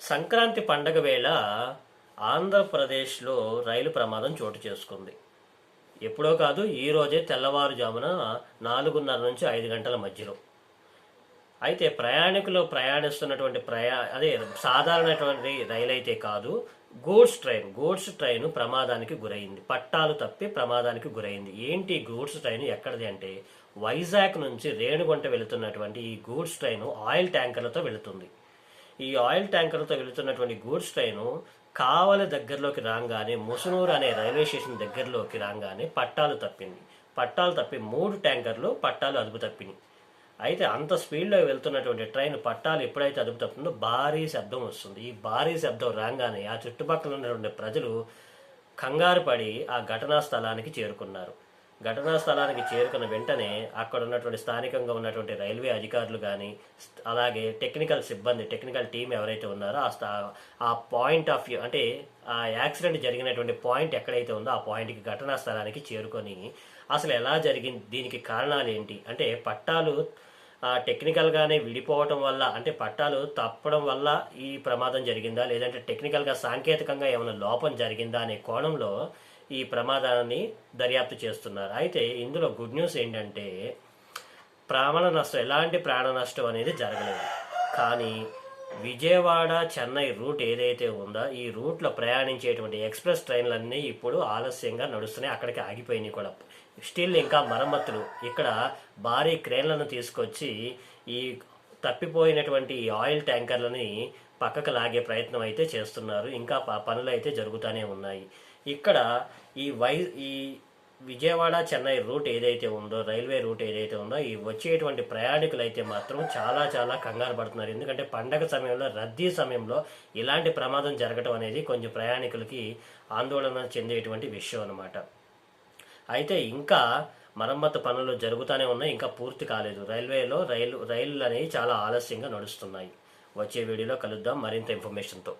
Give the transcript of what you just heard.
సంక్రాంతి పండగ వేళ ఆంధ్రప్రదేశ్లో రైలు ప్రమాదం చోటు చేసుకుంది. ఎప్పుడో కాదు ఈరోజే తెల్లవారుజామున నాలుగున్నర నుంచి ఐదు గంటల మధ్యలో. అయితే ప్రయాణికులు ప్రయాణిస్తున్నటువంటి ప్రయా అదే సాధారణటువంటి రైలు అయితే కాదు గూడ్స్ ట్రైన్ గూడ్స్ ట్రైన్ ప్రమాదానికి గురైంది. పట్టాలు తప్పి ప్రమాదానికి గురైంది. ఏంటి గూడ్స్ ట్రైన్ ఎక్కడిది అంటే వైజాగ్ నుంచి రేణుగుంట వెళుతున్నటువంటి ఈ గూడ్స్ ట్రైన్ ఆయిల్ ట్యాంకర్లతో వెళుతుంది. ఈ ఆయిల్ ట్యాంకర్తో వెళుతున్నటువంటి గూడ్స్ ట్రైను కావలి దగ్గరలోకి రాగానే ముసునూరు అనే రైల్వే స్టేషన్ దగ్గరలోకి రాగానే పట్టాలు తప్పింది. పట్టాలు తప్పి మూడు ట్యాంకర్లు పట్టాలు అదుపు తప్పినాయి అయితే అంత స్పీడ్లో వెళ్తున్నటువంటి ట్రైన్ పట్టాలు ఎప్పుడైతే అదుపు తప్పుతుందో భారీ శబ్దం వస్తుంది. ఈ భారీ శబ్దం రాగానే ఆ చుట్టుపక్కల ఉన్నటువంటి ప్రజలు కంగారు పడి ఆ ఘటనా స్థలానికి చేరుకున్నారు. ఘటనా స్థలానికి చేరుకున్న వెంటనే అక్కడ ఉన్నటువంటి స్థానికంగా ఉన్నటువంటి రైల్వే అధికారులు కానీ అలాగే టెక్నికల్ సిబ్బంది టెక్నికల్ టీం ఎవరైతే ఉన్నారో ఆ స్థా ఆ పాయింట్ ఆఫ్ వ్యూ అంటే ఆ యాక్సిడెంట్ జరిగినటువంటి పాయింట్ ఎక్కడైతే ఉందో ఆ పాయింట్కి ఘటనా స్థలానికి చేరుకొని అసలు ఎలా జరిగింది దీనికి కారణాలు ఏంటి? అంటే పట్టాలు ఆ టెక్నికల్గానే విడిపోవటం వల్ల అంటే పట్టాలు తప్పడం వల్ల ఈ ప్రమాదం జరిగిందా? లేదంటే టెక్నికల్గా సాంకేతికంగా ఏమైనా లోపం జరిగిందా అనే కోణంలో ఈ ప్రమాదాన్ని దర్యాప్తు చేస్తున్నారు. అయితే ఇందులో గుడ్ న్యూస్ ఏంటంటే ప్రాణ నష్టం ఎలాంటి ప్రాణ నష్టం అనేది జరగలేదు. కానీ విజయవాడ చెన్నై రూట్ ఏదైతే ఉందో ఈ రూట్లో ప్రయాణించేటువంటి ఎక్స్ప్రెస్ ట్రైన్లన్నీ ఇప్పుడు ఆలస్యంగా నడుస్తున్నాయి. అక్కడికి ఆగిపోయినాయి కూడా. స్టిల్ ఇంకా మరమ్మతులు. ఇక్కడ భారీ క్రేన్లను తీసుకొచ్చి ఈ తప్పిపోయినటువంటి ఈ ఆయిల్ ట్యాంకర్లని పక్కకు లాగే ప్రయత్నం అయితే చేస్తున్నారు. ఇంకా పనులు అయితే జరుగుతూనే ఉన్నాయి. ఇక్కడ ఈ వై ఈ విజయవాడ చెన్నై రూట్ ఏదైతే ఉందో రైల్వే రూట్ ఏదైతే ఉందో ఈ వచ్చేటువంటి ప్రయాణికులు అయితే మాత్రం చాలా చాలా కంగారు పడుతున్నారు. ఎందుకంటే పండగ సమయంలో రద్దీ సమయంలో ఇలాంటి ప్రమాదం జరగటం అనేది కొంచెం ప్రయాణికులకి ఆందోళన చెందేటువంటి విషయం అన్నమాట. అయితే ఇంకా మరమ్మతు పనులు జరుగుతూనే ఉన్నాయి. ఇంకా పూర్తి కాలేదు. రైల్వేలో రైలు రైళ్ళు అనేవి చాలా ఆలస్యంగా నడుస్తున్నాయి. వచ్చే వీడియోలో కలుద్దాం. మరింత ఇన్ఫర్మేషన్తో